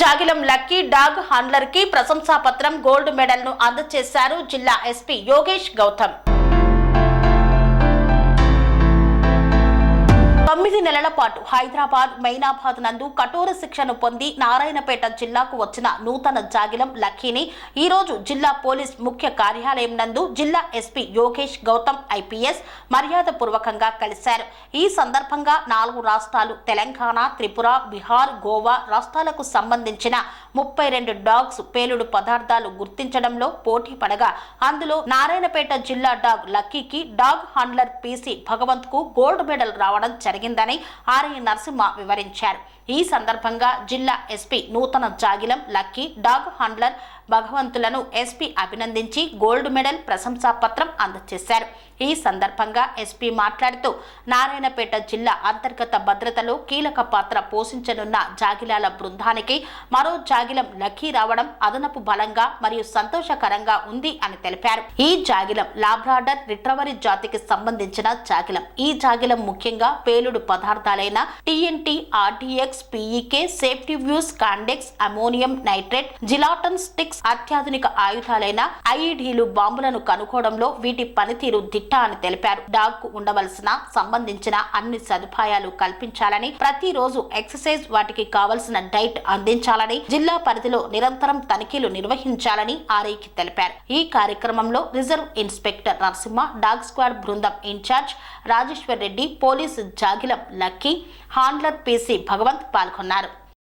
జాగిలం lucky dog హండ్లర్కి ప్రశంసాపత్రం gold మెడల్ను అందజేశారు జిల్లా ఎస్పీ యోగేష్ గౌతమ్. తొమ్మిది నెలల పాటు హైదరాబాద్ మైనాబాద్ నందు కఠోర శిక్షను పొంది నారాయణపేట జిల్లాకు వచ్చిన నూతన జాగిలం లక్కీని ఈ రోజు జిల్లా పోలీస్ ముఖ్య కార్యాలయం నందు జిల్లా ఎస్పీ యోగేష్ గౌతమ్ ఐపీఎస్ మర్యాదపూర్వకంగా కలిశారు. ఈ సందర్భంగా నాలుగు రాష్ట్రాలు తెలంగాణ త్రిపుర బీహార్ గోవా రాష్ట్రాలకు సంబంధించిన ముప్పై రెండు డాగ్స్ పేలుడు పదార్థాలు గుర్తించడంలో పోటీ పడగా అందులో నారాయణపేట జిల్లా డాగ్ లక్కీకి డాగ్ హ్యాండ్లర్ పీసీ భగవంత్కు గోల్డ్ మెడల్ రావడం జరిగింది. జరిగిందని ఆర్య నరసింహ వివరించారు. ఈ సందర్భంగా జిల్లా ఎస్పీ నూతన జాగిలం లక్కీ డాగ్ హండ్లర్ భగవంతులను ఎస్పీ అభినందించి గోల్డ్ మెడల్ ప్రశంసా పత్రం అందజేశారు. ఈ సందర్భంగా ఎస్పీ మాట్లాడుతూ నారాయణపేట జిల్లా అంతర్గత భద్రతలో కీలక పాత్ర పోషించనున్న జాగిలాల బృందానికి మరో జాగిలం లక్కీ రావడం అదనపు బలంగా మరియు సంతోషకరంగా ఉంది అని తెలిపారు. ఈ జాగిలం లాబ్రాడర్ రిట్రవరీ జాతికి సంబంధించిన జాగిలం. ఈ జాగిలం ముఖ్యంగా పేలుడు పదార్థాలైన TNT RDX PEK safety fuse cordtex ammonium nitrate gelatin sticks అత్యాధునిక ఆయుధాలైన ఐఈడీలు బాంబులను కనుక్కోవడంలో వీటి పనితీరు దిట్ట అని తెలిపారు. డాగ్కు ఉండవలసిన సంబంధించిన అన్ని సదుపాయాలు కల్పించాలని ప్రతిరోజు ఎక్సర్సైజ్ వాటికి కావలసిన డైట్ అందించాలని జిల్లా పరిధిలో నిరంతరం తనిఖీలు నిర్వహించాలని ఆర్ఐకి తెలిపారు. ఈ కార్యక్రమంలో reserve inspector Narasimha dog squad బృందం ఇన్ఛార్జ్ రాజేశ్వర్ రెడ్డి పోలీసు జాగిలం లక్కీ హాండ్లర్ పీసీ భగవంత్ పాల్గొన్నారు.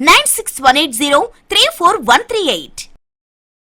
Nine six one eight zero three four one three eight